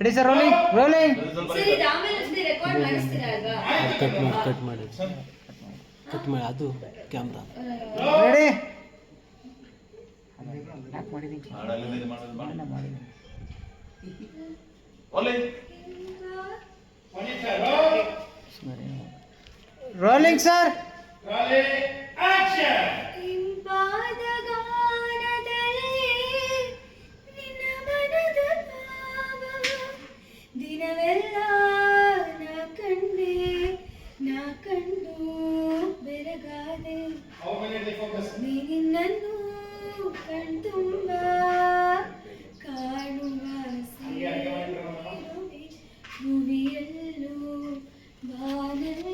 Ready sir. Rolling rolling cut ಮಾಡಿ. Cut ಮಾಡಿ. ಅದು ಕ್ಯಾಮ್ರಾ ಮಾಡಿದ್ದೀನಿ ಎಲ್ಲ ಮಾಡಿದ್ದೀನಿ ರೋಲಿಂಗ್ ಸರ್ ದಿನವೆಲ್ಲ ನಾ ಕಂಡೆ ನಾ ಕಂಡು ಬೆರಗಾದೆ കണ്ടുമ്പ കാണുക ഭൂവിയല്ലോ ബാലൻ